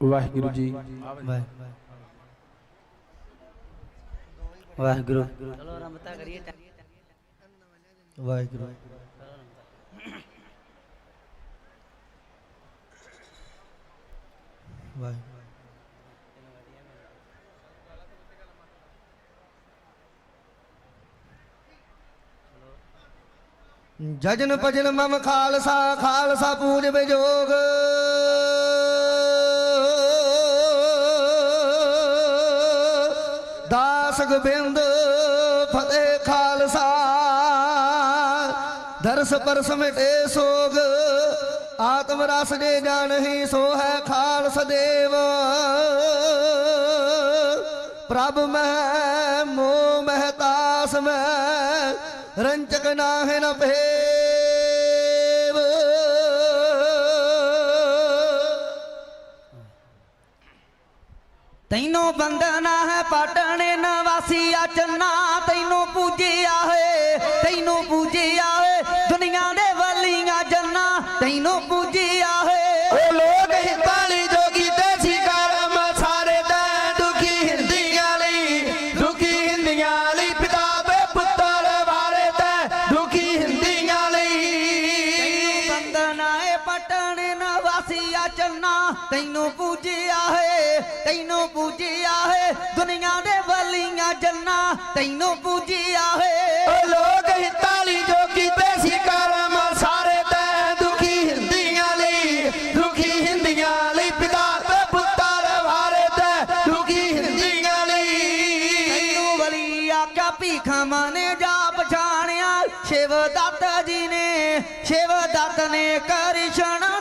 ਵਾਹਿਗੁਰੂ ਜੀ। ਵਾਹਿਗੁਰੂ। ਚਲੋ ਰਮਤਾ ਵਾਹਿਗੁਰੂ। ਵਾਹਿਗੁਰੂ। ਜਜਨ ਭਜਨ ਮਮ ਖਾਲਸਾ ਖਾਲਸਾ ਪੂਜ ਬਿਜੋਗ। ਸੁਖਬਿੰਦ ਫਤਿਹ ਖਾਲਸਾ, ਦਰਸ ਪਰਸ ਮਿਟੇ ਸੋਗ, ਆਤਮ ਰਸ ਦੇ ਜਾਣਹੀ ਸੋ ਹੈ ਖਾਲਸ ਦੇਵ। ਪ੍ਰਭ ਮਹਿ ਮੋ ਮਹਿਤਾਸ ਮਹਿ ਰੰਚਕ ਨਾਹਿ ਨ ਭੇ ਤੈਨੂੰ ਬੰਦਨਾ ਹੈ ਪਟਣੇ ਆ ਚੰਨਾ ਤੈਨੂੰ ਪੂਜਿਆ ਹੋਏ, ਤੈਨੂੰ ਪੂਜਿਆ ਹੋਏ, ਦੁਨੀਆ ਦੇ ਵਲੀਆਂ ਜੰਨਾ ਤੈਨੂੰ ਪੂਜੀ ਤੈਨੂੰ ਪੂਜਿਆ ਹੈ ਦੁਨੀਆ ਦੇ ਵਲੀਆਂ ਜੰਨਾ ਤੈਨੂੰ ਪੂਜਿਆ ਹੈ। ਓ ਲੋਕ ਹਿਤਾਲੀ ਜੋ ਕੀਤੇ ਸੀ ਕਰਮ ਸਾਰੇ ਤੈ ਦੁਖੀ ਹਿੰਦੀਆਂ ਲਈ ਦੁਖੀ ਹਿੰਦੀਆਂ ਲਈ ਪਿਤਾ ਤੇ ਪੁੱਤਰ ਵਾਰੇ ਤੈ ਦੁਖੀ ਹਿੰਦੀਆਂ ਲਈ। ਤੈਨੂੰ ਵਲੀ ਆਕਾ ਭੀਖਾ ਮਾਨੇ ਜਾ ਪਛਾਣਿਆ ਸ਼ਿਵ ਦੱਤ ਜੀ ਨੇ ਸ਼ਿਵ ਦੱਤ ਨੇ ਕਰਿਸ਼ਣਾ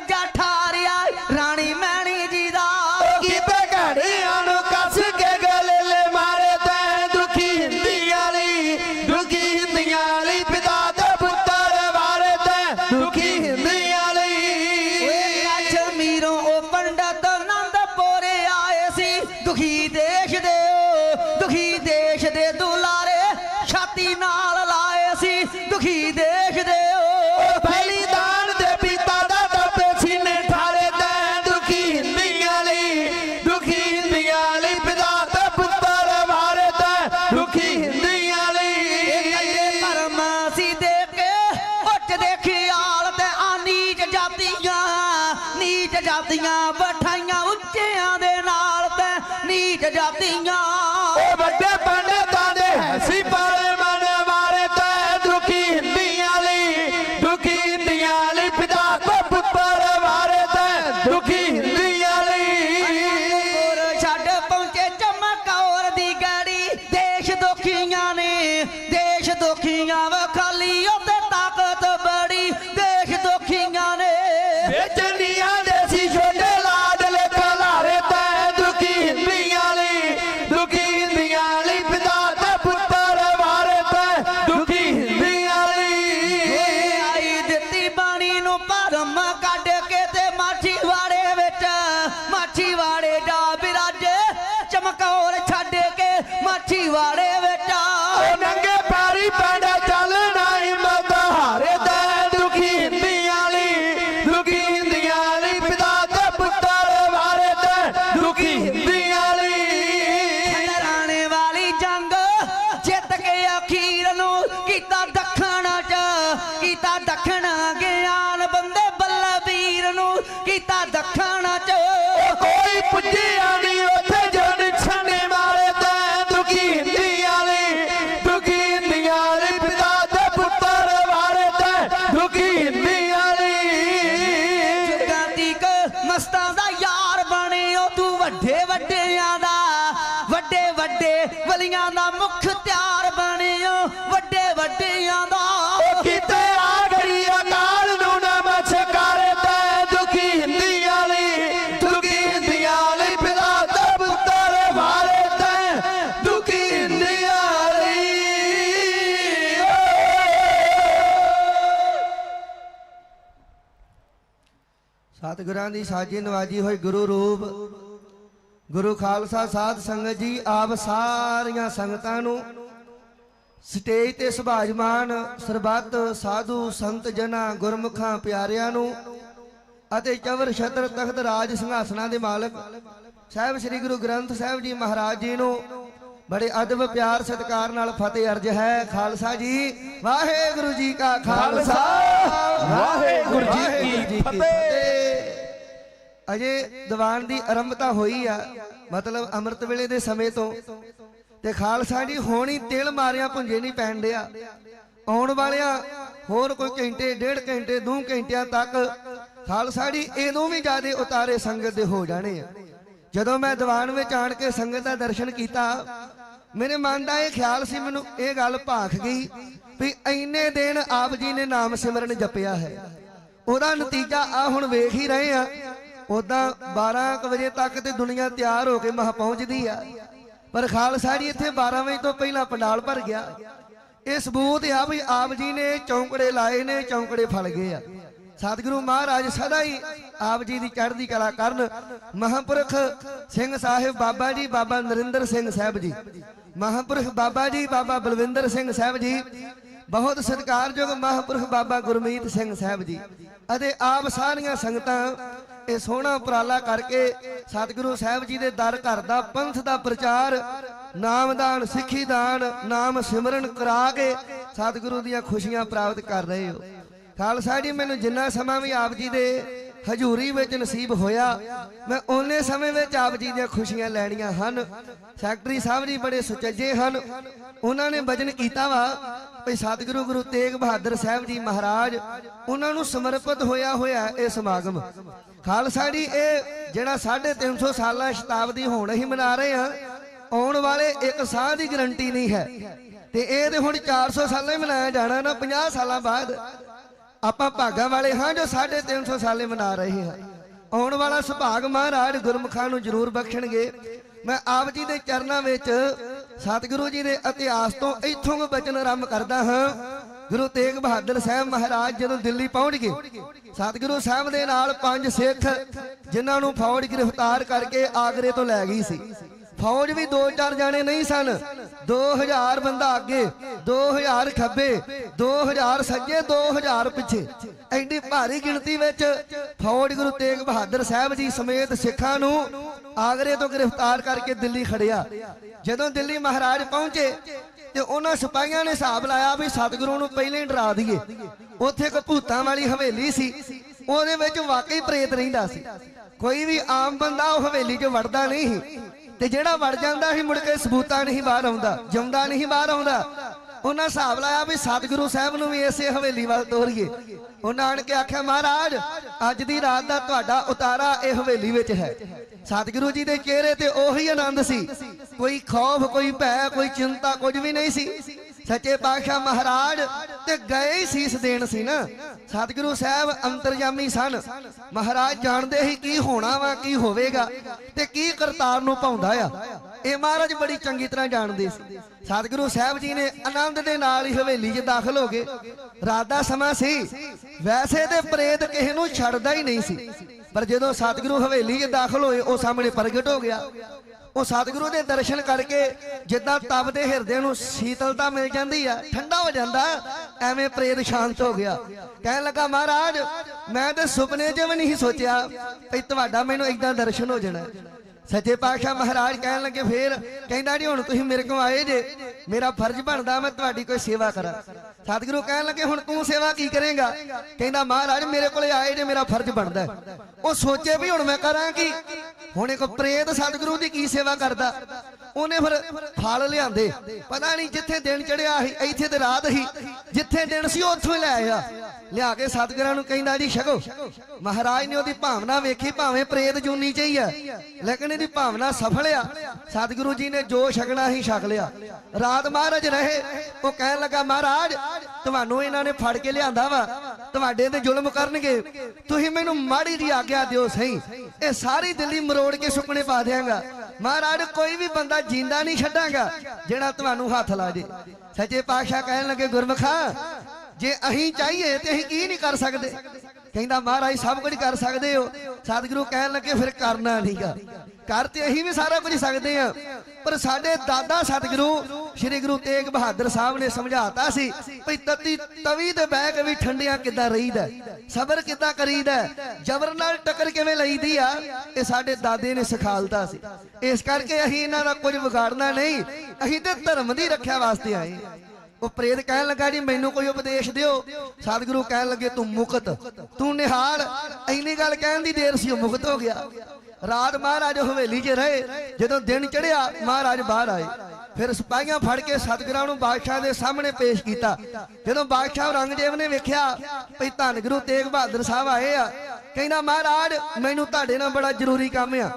got ਜਾਤੀਆਂ ਓ ਵੱਡੇ ਪਾਂਡੇ ചീവാട ਗਲੀਆਂ ਦਾ ਮੁਖ ਤਿਆਰ ਬਣਿਓ ਵੱਡੇ ਵੱਡਿਆਂ ਦਾ। ਕਿਤੇ ਆ ਗਈ ਅਕਾਲ ਨੂੰ ਨਾ ਮਛ ਕਰਦਾ ਦੁਖੀ ਹਿੰਦੀ ਵਾਲੀ ਦੁਖੀ ਹਿੰਦੀ ਵਾਲੀ ਪਿਤਾ ਤੇ ਪੁੱਤਰ ਵਾਲੇ ਤੇ ਦੁਖੀ ਹਿੰਦੀ ਵਾਲੀ ਸਤਿਗੁਰਾਂ ਦੀ ਸਾਜੀ ਨਵਾਜੀ ਹੋਈ ਗੁਰੂ ਰੂਪ। ਗੁਰੂ ਖਾਲਸਾ ਸਾਧ ਸੰਗਤ ਜੀ ਆਪ ਸਾਰੀਆਂ ਸੰਗਤਾਂ ਨੂੰ ਸਟੇਜ ਤੇ ਸੁਭਾਜਮਾਨ ਸਰਬੱਤ ਸਾਧੂ ਸੰਤ ਜਨਾਂ ਗੁਰਮੁਖਾਂ ਪਿਆਰਿਆਂ ਨੂੰ ਅਤੇ ਚਵਰ ਛਤਰ ਤਖਤ ਰਾਜ ਸਿੰਘਾਸਨਾਂ ਦੇ ਮਾਲਕ ਸਾਹਿਬ ਸ੍ਰੀ ਗੁਰੂ ਗ੍ਰੰਥ ਸਾਹਿਬ ਜੀ ਮਹਾਰਾਜ ਜੀ ਨੂੰ ਬੜੇ ਅਦਬ ਪਿਆਰ ਸਤਿਕਾਰ ਨਾਲ ਫਤਿਹ ਅਰਜ ਹੈ। ਖਾਲਸਾ ਜੀ ਵਾਹਿਗੁਰੂ ਜੀ ਕਾ ਖਾਲਸਾ। ਵਾਹਿਗੁਰੂ ਜੀ ਕੀ ਫਤਿਹ। ਅਜੇ ਦੀਵਾਨ ਦੀ ਆਰੰਭਤਾ ਹੋਈ ਆ, ਮਤਲਬ ਅੰਮ੍ਰਿਤ ਵੇਲੇ ਦੇ ਸਮੇਂ ਤੋਂ। ਤੇ ਖਾਲਸਾ ਜੀ, ਹੋਣੀ ਤਿਲ ਮਾਰਿਆ ਪੁੰਜੇ ਨਹੀਂ ਪੈਣ ਡਿਆ। ਆਉਣ ਵਾਲਿਆਂ ਹੋਰ ਕੋਈ ਘੰਟੇ, ਡੇਢ ਘੰਟੇ, ਦੋ ਘੰਟਿਆਂ ਤੱਕ ਖਾਲਸਾ ਜੀ ਇਹਨੂੰ ਵੀ ਜਿਆਦੇ ਉਤਾਰੇ ਸੰਗਤ ਦੇ ਹੋ ਜਾਣੇ ਆ। ਜਦੋਂ ਮੈਂ ਦੀਵਾਨ ਵਿੱਚ ਆਣ ਕੇ ਸੰਗਤ ਦਾ ਦਰਸ਼ਨ ਕੀਤਾ, ਮੇਰੇ ਮਨ ਦਾ ਇਹ ਖਿਆਲ ਸੀ, ਮੈਨੂੰ ਇਹ ਗੱਲ ਭਾਖ ਗਈ ਵੀ ਇੰਨੇ ਦਿਨ ਆਪ ਜੀ ਨੇ ਨਾਮ ਸਿਮਰਨ ਜਪਿਆ ਹੈ। ਉਹਦਾ ਨਤੀਜਾ ਆ ਹੁਣ ਵੇਖ ਹੀ ਰਹੇ ਆ ਉਦਾਂ 12 ਕੁ ਵਜੇ ਤੱਕ ਤੇ ਦੁਨੀਆ ਤਿਆਰ ਹੋ ਕੇ ਮਹ ਪਹੁੰਚਦੀ ਆ। ਪਰ ਖਾਲਸਾ ਜੀ ਇੱਥੇ 12 ਵਜੇ ਤੋਂ ਪਹਿਲਾਂ ਪੰਡਾਲ ਭਰ ਗਿਆ। ਇਹ ਸਬੂਤ ਆ ਵੀ ਆਪ ਜੀ ਨੇ ਚੌਂਕੜੇ ਲਾਏ ਨੇ, ਚੌਂਕੜੇ ਫਲ ਗਏ ਆ। ਸਤਿਗੁਰੂ ਮਹਾਰਾਜ ਸਦਾ ਹੀ ਆਪ ਜੀ ਦੀ ਚੜ੍ਹਦੀ ਕਲਾ ਕਰਨ। ਮਹਾਂਪੁਰਖ ਸਿੰਘ ਸਾਹਿਬ ਬਾਬਾ ਜੀ, ਬਾਬਾ ਨਰਿੰਦਰ ਸਿੰਘ ਸਾਹਿਬ ਜੀ। ਮਹਾਂਪੁਰਖ ਬਾਬਾ ਜੀ, ਬਾਬਾ ਬਲਵਿੰਦਰ ਸਿੰਘ ਸਾਹਿਬ ਜੀ। ਬਹੁਤ ਸਤਿਕਾਰਯੋਗ ਮਹਾਂਪੁਰਖ ਬਾਬਾ ਗੁਰਮੀਤ ਸਿੰਘ ਸਾਹਿਬ ਜੀ। ਅਤੇ ਆਪ ਸਾਰੀਆਂ ਸੰਗਤਾਂ ਇਹ ਸੋਹਣਾ ਉਪਰਾਲਾ ਕਰਕੇ ਸਤਿਗੁਰੂ ਸਾਹਿਬ ਜੀ ਦੇ ਦਰ ਘਰ ਦਾ ਪੰਥ ਦਾ ਪ੍ਰਚਾਰ ਨਾਮਦਾਨ ਸਿੱਖੀ ਦਾਨ, ਨਾਮ ਸਿਮਰਨ ਕਰਾ ਕੇ ਸਤਿਗੁਰੂ ਦੀਆਂ ਖੁਸ਼ੀਆਂ ਪ੍ਰਾਪਤ ਕਰ ਰਹੇ ਹੋ। ਖਾਲਸਾ ਜੀ, ਮੈਨੂੰ ਜਿੰਨਾ ਸਮਾਂ ਵੀ ਆਪ ਜੀ ਦੇ ਹਜ਼ੂਰੀ ਵਿੱਚ ਨਸੀਬ ਹੋਇਆ। ਮੈਂ ਓਨੇ ਸਮੇਂ ਵਿੱਚ ਆਪ ਜੀ ਦੀਆਂ ਖੁਸ਼ੀਆਂ ਲੈਣੀਆਂ ਹਨ। ਸੈਕਟਰੀ ਸਾਹਿਬ ਜੀ ਬੜੇ ਸੁਚੱਜੇ ਹਨ। ਉਹਨਾਂ ਨੇ ਵਚਨ ਕੀਤਾ ਵਾ ਭਈ ਸਤਿਗੁਰੂ ਗੁਰੂ ਤੇਗ ਬਹਾਦਰ ਸਾਹਿਬ ਜੀ ਮਹਾਰਾਜ, ਉਹਨਾਂ ਨੂੰ ਸਮਰਪਿਤ ਹੋਇਆ ਹੋਇਆ ਇਹ ਸਮਾਗਮ। ਖਾਲਸਾ ਜੀ, ਇਹ ਜਿਹੜਾ 350 ਸਾਲਾਂ ਸ਼ਤਾਬਦੀ ਹੋਣ ਹੀ ਮਨਾ ਰਹੇ ਆ ਆਉਣ ਵਾਲੇ ਇੱਕ ਸਾਹ ਦੀ ਗਰੰਟੀ ਨਹੀਂ ਹੈ। ਤੇ ਇਹ ਤੇ ਹੁਣ 400 ਸਾਲਾਂ ਹੀ ਮਨਾਇਆ ਜਾਣਾ ਨਾ 50 ਸਾਲਾਂ ਬਾਅਦ ਆਪਾਂ ਭਾਗਾਂ ਵਾਲੇ ਹਾਂ ਜੋ 350 ਸਾਲੇ ਮਨਾ ਰਹੇ ਹਾਂ। ਆਉਣ ਵਾਲਾ ਸੁਭਾਗ ਮਹਾਰਾਜ ਗੁਰਮੁਖਾਂ ਨੂੰ ਜ਼ਰੂਰ ਬਖਸ਼ਣਗੇ। ਮੈਂ ਆਪ ਜੀ ਦੇ ਚਰਨਾਂ ਵਿੱਚ ਸਤਿਗੁਰੂ ਜੀ ਦੇ ਇਤਿਹਾਸ ਤੋਂ ਇੱਥੋਂ ਕੁ ਬਚਨ ਆਰੰਭ ਕਰਦਾ ਹਾਂ। ਗੁਰੂ ਤੇਗ ਬਹਾਦਰ ਸਾਹਿਬ ਮਹਾਰਾਜ ਜਦੋਂ ਦਿੱਲੀ ਪਹੁੰਚ ਗਏ, ਸਤਿਗੁਰੂ ਸਾਹਿਬ ਦੇ ਨਾਲ ਪੰਜ ਸਿੱਖ, ਜਿਨ੍ਹਾਂ ਨੂੰ ਫੌਜ ਗ੍ਰਿਫਤਾਰ ਕਰਕੇ ਆਗਰੇ ਤੋਂ ਲੈ ਗਈ ਸੀ। ਫੌਜ ਵੀ ਦੋ ਚਾਰ ਜਾਣੇ ਨਹੀਂ ਸਨ। 2000 ਬੰਦਾ ਅੱਗੇ 2000 ਖੱਬੇ 2000 ਸੱਜੇ 2000 ਪਿੱਛੇ। ਐਡੀ ਭਾਰੀ ਗਿਣਤੀ ਵਿੱਚ ਫੌਜ ਗੁਰੂ ਤੇਗ ਬਹਾਦਰ ਸਾਹਿਬ ਜੀ ਸਮੇਤ ਸਿੱਖਾਂ ਨੂੰ ਆਗਰੇ ਤੋਂ ਗ੍ਰਿਫਤਾਰ ਕਰਕੇ ਦਿੱਲੀ ਖੜਿਆ। ਜਦੋਂ ਦਿੱਲੀ ਮਹਾਰਾਜ ਪਹੁੰਚੇ ਤੇ ਉਹਨਾਂ ਸਿਪਾਹੀਆਂ ਨੇ ਹਿਸਾਬ ਲਾਇਆ ਵੀ ਸਤਿਗੁਰੂ ਨੂੰ ਪਹਿਲੇ ਹੀ ਡਰਾ ਦਈਏ। ਉੱਥੇ ਇੱਕ ਭੂਤਾਂ ਵਾਲੀ ਹਵੇਲੀ ਸੀ। ਉਹਦੇ ਵਿੱਚ ਵਾਕਈ ਪ੍ਰੇਤ ਰਹਿੰਦਾ ਸੀ। ਕੋਈ ਵੀ ਆਮ ਬੰਦਾ ਉਹ ਹਵੇਲੀ 'ਚ ਵੜਦਾ ਨਹੀਂ ਸੀ। ਤੇ ਜਿਹੜਾ ਵੜ ਜਾਂਦਾ ਸੀ ਮੁੜ ਕੇ ਸਬੂਤਾ ਨਹੀਂ ਬਾਹਰ ਆਉਂਦਾ ਜਿਉਂਦਾ ਨਹੀਂ ਬਾਹਰ ਆਉਂਦਾ। ਉਹਨਾਂ ਹਿਸਾਬ ਲਾਇਆ ਵੀ ਸਤਿਗੁਰੂ ਸਾਹਿਬ ਨੂੰ ਵੀ ਇਸੇ ਹਵੇਲੀ ਵੱਲ ਤੋਰੀਏ। ਉਹਨਾਂ ਆਣ ਕੇ ਆਖਿਆ, ਮਹਾਰਾਜ, ਅੱਜ ਦੀ ਰਾਤ ਦਾ ਤੁਹਾਡਾ ਉਤਾਰਾ ਇਹ ਹਵੇਲੀ ਵਿੱਚ ਹੈ। ਸਤਿਗੁਰੂ ਜੀ ਦੇ ਚਿਹਰੇ ਤੇ ਉਹੀ ਆਨੰਦ ਸੀ। ਕੋਈ ਖੌਫ, ਕੋਈ ਭੈ, ਕੋਈ ਚਿੰਤਾ ਕੁਝ ਵੀ ਨਹੀਂ ਸੀ। ਸੱਚੇ ਪਾਤਸ਼ਾਹ ਮਹਾਰਾਜ ਤੇ ਗਏ ਹੀ ਸੀਸ ਦੇਣ ਸੀ ਨਾ। ਸਤਿਗੁਰੂ ਸਾਹਿਬ ਅੰਤਰਜਾਮੀ ਸਨ। ਮਹਾਰਾਜ ਜਾਣਦੇ ਹੀ ਕੀ ਹੋਣਾ ਵਾ, ਕੀ ਹੋਵੇਗਾ ਤੇ ਕੀ ਕਰਤਾਰ ਨੂੰ ਪਾਉਂਦਾ ਆ। ਇਹ ਮਹਾਰਾਜ ਬੜੀ ਚੰਗੀ ਤਰ੍ਹਾਂ ਜਾਣਦੇ ਸੀ। ਸਤਿਗੁਰੂ ਸਾਹਿਬ ਜੀ ਨੇ ਆਨੰਦ ਦੇ ਨਾਲ ਹੀ ਹਵੇਲੀ 'ਚ ਦਾਖਲ ਹੋ ਗਏ। ਰਾਤ ਦਾ ਸਮਾਂ ਸੀ। ਵੈਸੇ ਤੇ ਪ੍ਰੇਤ ਕਿਸੇ ਨੂੰ ਛੱਡਦਾ ਹੀ ਨਹੀਂ ਸੀ। ਪਰ ਜਦੋਂ ਸਤਿਗੁਰੂ ਹਵੇਲੀ 'ਚ ਦਾਖਲ ਹੋਏ, ਉਹ ਸਾਹਮਣੇ ਪ੍ਰਗਟ ਹੋ ਗਿਆ। ਉਹ ਸਤਿਗੁਰੂ ਦੇ ਦਰਸ਼ਨ ਕਰਕੇ ਜਿੱਦਾਂ ਤਪਦੇ ਹਿਰਦੇ ਨੂੰ ਸ਼ੀਤਲਤਾ ਮਿਲ ਜਾਂਦੀ ਆ, ਠੰਡਾ ਹੋ ਜਾਂਦਾ, ਐਵੇਂ ਪ੍ਰੇਤ ਸ਼ਾਂਤ ਹੋ ਗਿਆ। ਕਹਿਣ ਲੱਗਾ, ਮਹਾਰਾਜ, ਮੈਂ ਤੇ ਸੁਪਨੇ 'ਚ ਵੀ ਨਹੀਂ ਸੋਚਿਆ ਕਿ ਤੁਹਾਡਾ ਮੈਨੂੰ ਇਦਾਂ ਦਰਸ਼ਨ ਹੋ ਜਾਣਾ। ਸੱਚੇ ਪਾਤਸ਼ਾਹ ਮਹਾਰਾਜ ਕਹਿਣ ਲੱਗੇ, ਫੇਰ ਕਹਿੰਦਾ ਜੀ, ਹੁਣ ਤੁਸੀਂ ਮੇਰੇ ਕੋਲ ਆਏ ਜੇ, ਮੇਰਾ ਫਰਜ਼ ਬਣਦਾ ਮੈਂ ਤੁਹਾਡੀ ਕੋਈ ਸੇਵਾ ਕਰਾਂ। ਸਤਿਗੁਰੂ ਕਹਿਣ ਲੱਗੇ, ਹੁਣ ਤੂੰ ਸੇਵਾ ਕੀ ਕਰੇਗਾ? ਕਹਿੰਦਾ, ਮਹਾਰਾਜ, ਮੇਰੇ ਕੋਲੇ ਆਏ ਜੇ ਮੇਰਾ ਫਰਜ਼ ਬਣਦਾ ਉਹ ਸੋਚੇ ਵੀ ਹੁਣ ਮੈਂ ਕਰਾਂ ਕੀ? ਹੁਣ ਇੱਕ ਪ੍ਰੇਤ ਸਤਿਗੁਰੂ ਦੀ ਕੀ ਸੇਵਾ ਕਰਦਾ? ਉਹਨੇ ਫਿਰ ਫਲ ਲਿਆਂਦੇ। ਪਤਾ ਨਹੀਂ ਜਿੱਥੇ ਦਿਨ ਚੜਿਆ ਸੀ, ਇੱਥੇ ਤੇ ਰਾਤ ਸੀ। ਜਿੱਥੇ ਦਿਨ ਸੀ, ਉੱਥੋਂ ਲੈ ਆਇਆ। ਲਿਆ ਕੇ ਸਤਿਗੁਰਾਂ ਨੂੰ ਕਹਿੰਦਾ ਜੀ, ਛਕੋ। ਮਹਾਰਾਜ ਨੇ ਉਹਦੀ ਭਾਵਨਾ ਵੇਖੀ, ਭਾਵੇਂ ਪ੍ਰੇਤ ਜੂਨੀ ਚ ਹੀ ਆ, ਲੇਕਿਨ ਇਹਦੀ ਭਾਵਨਾ ਸਫਲ ਆ। ਸਤਿਗੁਰੂ ਜੀ ਨੇ ਜੋ ਛਕਣਾ ਹੀ ਛਕ ਲਿਆ। ਰਾਤ ਮਹਾਰਾਜ ਰਹੇ, ਉਹ ਕਹਿਣ ਲੱਗਾ, ਮਹਾਰਾਜ, ਤੁਹਾਨੂੰ ਇਹਨਾਂ ਨੇ ਫੜ ਕੇ ਲਿਆਂਦਾ ਵਾ। ਤੁਹਾਡੇ ਤੇ ਜ਼ੁਲਮ ਕਰਨਗੇ। ਤੁਸੀਂ ਮੈਨੂੰ ਮਾੜੀ ਜੀ ਆਗਿਆ ਦਿਓ, ਸਹੀ। ਇਹ ਸਾਰੀ ਦਿੱਲੀ ਮਰੋੜ ਕੇ ਸੁਪਨੇ ਪਾ ਦਿਆਂਗਾ। ਮਹਾਰਾਜ, ਕੋਈ ਵੀ ਬੰਦਾ ਜਿੰਦਾ ਨਹੀਂ ਛੱਡਾਂਗਾ, ਜਿਹੜਾ ਤੁਹਾਨੂੰ ਹੱਥ ਲਾ ਦੇ ਸੱਚੇ ਪਾਤਸ਼ਾਹ ਕਹਿਣ ਲੱਗੇ, ਗੁਰਮਖਾ ਜੇ ਅਸੀਂ ਚਾਹੀਏ ਤੇ ਅਸੀਂ ਕੀ ਨਹੀਂ ਕਰ ਸਕਦੇ? ਕਹਿੰਦਾ, ਮਹਾਰਾਜ, ਸਭ ਕੁਝ ਕਰ ਸਕਦੇ ਹੋ। ਸਤਿਗੁਰੂ ਕਹਿਣ ਲੱਗੇ, ਫਿਰ ਕਰਨਾ ਨਹੀਂਗਾ ਕਰ ਤੇ ਅਸੀਂ ਵੀ ਸਾਰਾ ਕੁਝ ਸਕਦੇ ਆ ਪਰ ਸਾਡੇ ਦਾਦਾ ਸਤਿਗੁਰੂ, ਸ੍ਰੀ ਗੁਰੂ ਤੇਗ ਬਹਾਦਰ ਸਾਹਿਬ ਨੇ ਸਮਝਾਤਾ ਸੀ ਭਈ ਤਤੀ ਤਵੀ ਤੇ ਬਹਿ ਕੇ ਵੀ ਠੰਡਿਆਂ ਕਿੱਦਾਂ ਰਹੀਦਾ? ਸਬਰ ਕਿੱਦਾਂ ਕਰੀਦਾ? ਜ਼ਬਰ ਨਾਲ ਟੱਕਰ ਕਿਵੇਂ ਲਈਦੀ ਆ? ਇਹ ਸਾਡੇ ਦਾਦੇ ਨੇ ਸਿਖਾਲਤਾ ਸੀ। ਇਸ ਕਰਕੇ ਅਸੀਂ ਇਹਨਾਂ ਦਾ ਕੁਝ ਵਿਗਾੜਨਾ ਨਹੀਂ ਅਸੀਂ ਤੇ ਧਰਮ ਦੀ ਰੱਖਿਆ ਵਾਸਤੇ ਆਏ ਉਹ ਪ੍ਰੇਤ ਕਹਿਣ ਲੱਗਾ ਜੀ, ਮੈਨੂੰ ਕੋਈ ਉਪਦੇਸ਼ ਦਿਓ। ਸਤਿਗੁਰੂ ਕਹਿਣ ਲੱਗੇ, ਤੂੰ ਮੁਕਤ, ਤੂੰ ਨਿਹਾਲ। ਇੰਨੀ ਗੱਲ ਕਹਿਣ ਦੀ ਦੇਰ ਸੀ, ਉਹ ਮੁਕਤ ਹੋ ਗਿਆ। ਰਾਤ ਮਹਾਰਾਜ ਹਵੇਲੀ 'ਚ ਰਹੇ। ਜਦੋਂ ਦਿਨ ਚੜਿਆ ਮਹਾਰਾਜ ਬਾਹਰ ਆਏ। ਫਿਰ ਸਿਪਾਹੀਆਂ ਫੜ ਕੇ ਸਤਿਗੁਰਾਂ ਨੂੰ ਬਾਦਸ਼ਾਹ ਦੇ ਸਾਹਮਣੇ ਪੇਸ਼ ਕੀਤਾ। ਜਦੋਂ ਬਾਦਸ਼ਾਹ ਔਰੰਗਜ਼ੇਬ ਨੇ ਵੇਖਿਆ, ਭਈ ਧੰਨ ਗੁਰੂ ਤੇਗ ਬਹਾਦਰ ਸਾਹਿਬ ਆਏ ਆ। ਕਹਿੰਦਾ, ਮਹਾਰਾਜ, ਮੈਨੂੰ ਤੁਹਾਡੇ ਨਾਲ ਬੜਾ ਜ਼ਰੂਰੀ ਕੰਮ ਆ।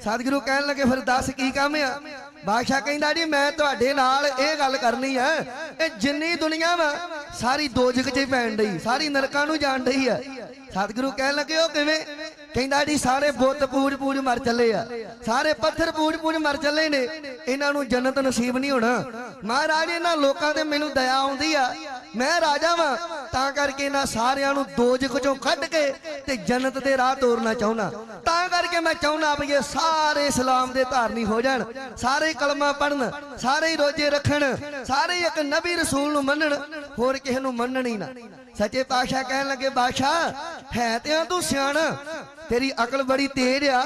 ਸਤਿਗੁਰੂ ਕਹਿਣ ਲੱਗੇ, ਫਿਰ ਦੱਸ ਕੀ ਕੰਮ ਆ? ਬਾਦਸ਼ਾਹ ਕਹਿੰਦਾ ਜੀ, ਮੈਂ ਤੁਹਾਡੇ ਨਾਲ ਇਹ ਗੱਲ ਕਰਨੀ ਹੈ ਇਹ ਜਿੰਨੀ ਦੁਨੀਆ ਵਾ, ਸਾਰੀ ਦੋਜਕ 'ਚ ਹੀ ਪੈਣ ਡਈ, ਸਾਰੀ ਨਰਕਾਂ ਨੂੰ ਜਾਣ ਡਈ ਹੈ ਸਤਿਗੁਰੂ ਕਹਿਣ ਲੱਗੇ, ਉਹ ਕਿਵੇਂ? ਕਹਿੰਦਾ ਜੀ, ਸਾਰੇ ਬੁੱਤ ਪੂਜ ਪੂਜ ਮਰ ਚੱਲੇ ਆ। ਸਾਰੇ ਪੱਥਰ ਪੂਜ ਪੂਜ ਮਰ ਚੱਲੇ ਨੇ। ਇਹਨਾਂ ਨੂੰ ਜੰਨਤ ਨਸੀਬ ਨਹੀਂ ਹੋਣਾ। ਮਹਾਰਾਜ, ਇਹਨਾਂ ਲੋਕਾਂ ਤੇ ਮੈਨੂੰ ਦਇਆ ਆਉਂਦੀ ਆ। ਮੈਂ ਰਾਜਾ ਵਾਂ, ਤਾਂ ਕਰਕੇ ਇਹਨਾਂ ਸਾਰਿਆਂ ਨੂੰ ਦੋਜਕ ਚੋਂ ਕੱਢ ਕੇ ਤੇ ਜੰਨਤ ਦੇ ਰਾਹ ਤੋਰਨਾ ਚਾਹੁੰਦਾ। ਤਾਂ ਕਰਕੇ ਮੈਂ ਚਾਹੁੰਦਾ ਵੀ ਇਹ ਸਾਰੇ ਇਸਲਾਮ ਦੇ ਧਾਰਨੀ ਹੋ ਜਾਣ, ਸਾਰੇ ਕਲਮਾ ਪੜਨ ਸਾਰੇ ਹੀ ਰੋਜੇ ਰੱਖਣ, ਸਾਰੇ ਇੱਕ ਨਬੀ ਰਸੂਲ ਨੂੰ ਮੰਨਣ, ਹੋਰ ਕਿਸੇ ਨੂੰ ਮੰਨਣ ਹੀ ਨਾ। ਸੱਚੇ ਪਾਤਸ਼ਾਹ ਕਹਿਣ ਲੱਗੇ, ਬਾਦਸ਼ਾਹ, ਹੈ ਤੇ ਆ ਤੂੰ ਸਿਆਣਾ ਤੇਰੀ ਅਕਲ ਬੜੀ ਤੇਜ਼ ਆ,